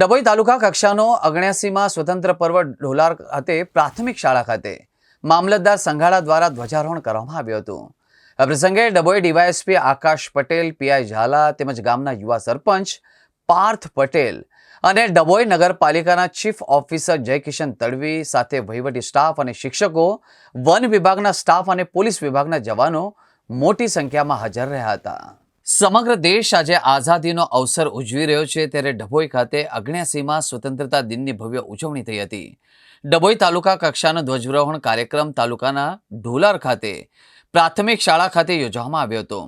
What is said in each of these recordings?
ડભોઈ તાલુકા કક્ષાનો અગણ્યાસીમાં સ્વતંત્ર પર્વ ઢોલાર ખાતે પ્રાથમિક શાળા ખાતે મામલતદાર સંઘાડા દ્વારા ધ્વજારોહણ કરવામાં આવ્યું હતું. આ પ્રસંગે ડભોઈ ડીવાયએસપી આકાશ પટેલ, પીઆઈ ઝાલા તેમજ ગામના યુવા સરપંચ પાર્થ પટેલ અને ડભોઈ નગરપાલિકાના ચીફ ઓફિસર જયકિશન તડવી સાથે વહીવટી સ્ટાફ અને શિક્ષકો, વન વિભાગના સ્ટાફ અને પોલીસ વિભાગના જવાનો મોટી સંખ્યામાં હાજર રહ્યા હતા. સમગ્ર દેશ આજે આઝાદીનો અવસર ઉજવી રહ્યો છે ત્યારે ડભોઈ ખાતે અગ્ન્યાસીમાં સ્વતંત્રતા દિનની ભવ્ય ઉજવણી થઈ હતી. ડભોઈ તાલુકા કક્ષાનો ધ્વજરોહણ કાર્યક્રમ તાલુકાના ઢોલાર ખાતે પ્રાથમિક શાળા ખાતે યોજવામાં આવ્યો હતો.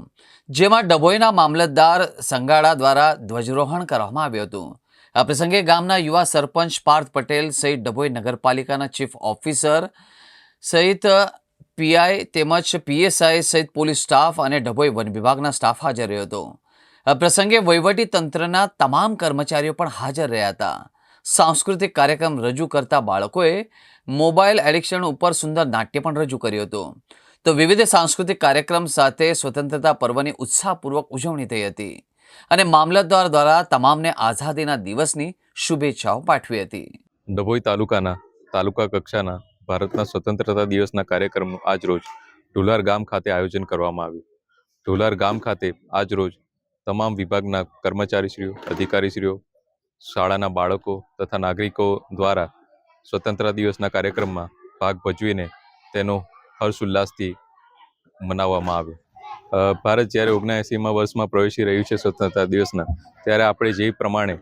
જેમાં ડભોઈના મામલતદાર સંગાડા દ્વારા ધ્વજરોહણ કરવામાં આવ્યું હતું. આ પ્રસંગે ગામના યુવા સરપંચ પાર્થ પટેલ સહિત ડભોઈ નગરપાલિકાના ચીફ ઓફિસર સહિત પીઆઈ તેમજ પીએસઆઈ સહિત પોલીસ સ્ટાફ અને ડભોઈ વન વિભાગના સ્ટાફ હાજર રહ્યો હતો. આ પ્રસંગે તંત્રના તમામ કર્મચારીઓ પણ હાજર રહ્યા હતા. સાંસ્કૃતિક કાર્યક્રમ રજૂ કરતા બાળકોએ મોબાઈલ એડિક્શન ઉપર સુંદર નાટ્ય પણ રજૂ કર્યું હતું. તો વિવિધ સાંસ્કૃતિક કાર્યક્રમ સાથે સ્વતંત્રતા પર્વની ઉત્સાહપૂર્વક ઉજવણી થઈ હતી અને મામલતદાર દ્વારા તમામને આઝાદીના દિવસની શુભેચ્છાઓ પાઠવી હતી. ડભોઈ તાલુકાના, તાલુકા કક્ષાના ભારતના સ્વતંત્રતા દિવસના કાર્યક્રમનું આજરોજ ઢોલાર ગામ ખાતે આયોજન કરવામાં આવ્યું. ઢોલાર ગામ ખાતે આજરોજ તમામ વિભાગના કર્મચારીશ્રીઓ, અધિકારીશ્રીઓ, શાળાના બાળકો તથા નાગરિકો દ્વારા સ્વતંત્રતા દિવસના કાર્યક્રમમાં ભાગ ભજવીને તેનો હર્ષોલ્લાસથી મનાવવામાં આવ્યો. ભારત જ્યારે ઓગણએંસીમાં વર્ષમાં પ્રવેશી રહ્યું છે સ્વતંત્રતા દિવસના, ત્યારે આપણે જે પ્રમાણે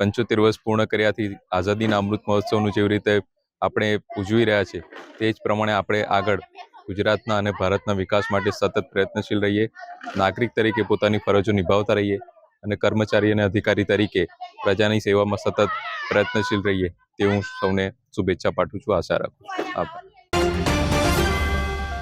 પંચોતેર વર્ષ પૂર્ણ કર્યાથી આઝાદીના અમૃત મહોત્સવનું જેવી રીતે આપણે ઉજવી રહ્યા છીએ, તે જ પ્રમાણે આપણે આગળ ગુજરાતના અને ભારતના વિકાસ માટે સતત પ્રયત્નશીલ રહીએ, નાગરિક તરીકે પોતાની ફરજો નિભાવતા રહીએ અને કર્મચારી અને અધિકારી તરીકે પ્રજાની સેવામાં સતત પ્રયત્નશીલ રહીએ, તે હું સૌને શુભેચ્છા પાઠવું છું, આશા રાખું છું. આભાર.